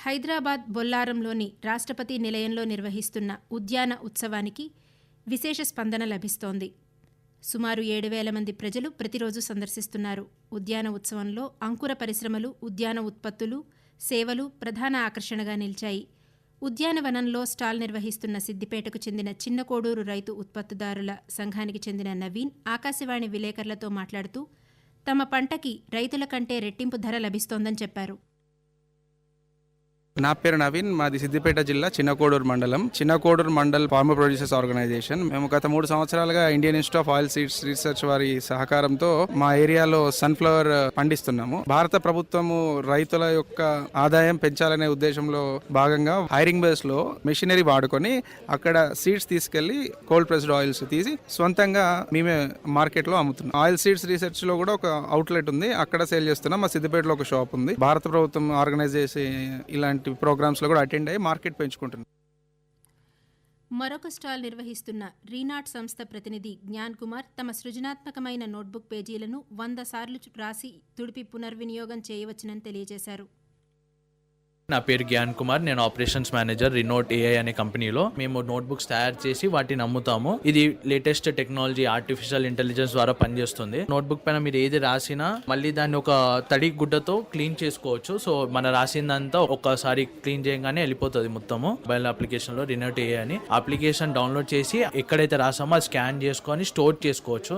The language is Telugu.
హైదరాబాద్ బొల్లారంలోని రాష్ట్రపతి నిలయంలో నిర్వహిస్తున్న ఉద్యాన ఉత్సవానికి విశేష స్పందన లభిస్తోంది. సుమారు ఏడు వేల మంది ప్రజలు ప్రతిరోజు సందర్శిస్తున్నారు. ఉద్యాన ఉత్సవంలో అంకుర పరిశ్రమలు ఉద్యాన ఉత్పత్తులు సేవలు ప్రధాన ఆకర్షణగా నిలిచాయి. ఉద్యానవనంలో స్టాల్ నిర్వహిస్తున్న సిద్దిపేటకు చెందిన చిన్న కోడూరు రైతు ఉత్పత్తిదారుల సంఘానికి చెందిన నవీన్ ఆకాశవాణి విలేకరులతో మాట్లాడుతూ తమ పంటకి రైతుల కంటే రెట్టింపు ధర లభిస్తోందని చెప్పారు. నా పేరు నవీన్ మాది సిద్దిపేట జిల్లా చిన్నకోడూరు మండలం. Chinnakodur mandal farmer producers organization. మేము గత మూడు సంవత్సరాలుగా Indian institute of oil seeds research వారి సహకారంతో మా ఏరియాలో సన్ఫ్లవర్ పండిస్తున్నాము. భారత ప్రభుత్వము రైతుల యొక్క ఆదాయం పెంచాలనే ఉద్దేశంలో భాగంగా హైరింగ్ బేస్లో మెషినరీ వాడుకొని అక్కడ సీడ్స్ తీసుకెళ్ళి కోల్డ్ ప్రెస్డ్ ఆయిల్స్ తీసి సొంతంగా మేమే మార్కెట్లో అమ్ముతున్నాం. ఆయిల్ సీడ్స్ రీసెర్చ్లో కూడా ఒక అవుట్లెట్ ఉంది. అక్కడ సేల్ చేస్తున్నాం. మా సిద్దిపేటలో ఒక షాప్ ఉంది. భారత ప్రభుత్వం ఆర్గనైజ్ చేసి ఇలాంటి ఇలాంటి ప్రోగ్రామ్స్లో కూడా అటెండ్ అయ్యి మార్కెట్ పెంచుకుంటున్నాం మరొక స్టాల్ నిర్వహిస్తున్న రీనాట్ సంస్థ ప్రతినిధి జ్ఞాన్ కుమార్ తమ సృజనాత్మకమైన నోట్బుక్ పేజీలను వంద సార్లు రాసి తుడిపి పునర్వినియోగం చేయవచ్చునని తెలియజేశారు. నా పేరు జ్ఞాన్ కుమార్. నేను ఆపరేషన్స్ మేనేజర్ రినోట్ ఏఐ అనే కంపెనీలో. మేము నోట్బుక్స్ తయారు చేసి వాటిని అమ్ముతాము ఇది లేటెస్ట్ టెక్నాలజీ ఆర్టిఫిషియల్ ఇంటెలిజెన్స్ ద్వారా పనిచేస్తుంది. నోట్బుక్ పైన మీరు ఏది రాసినా మళ్ళీ దాన్ని ఒక తడి గుడ్డతో క్లీన్ చేసుకోవచ్చు. సో మన రాసిందంతా ఒకసారి క్లీన్ చేయగానే వెళ్ళిపోతుంది మొత్తము. మొబైల్ అప్లికేషన్లో రినోట్ ఏఐ అని. అప్లికేషన్ డౌన్లోడ్ చేసి ఎక్కడైతే రాసామో అది స్కాన్ చేసుకొని స్టోర్ చేసుకోవచ్చు.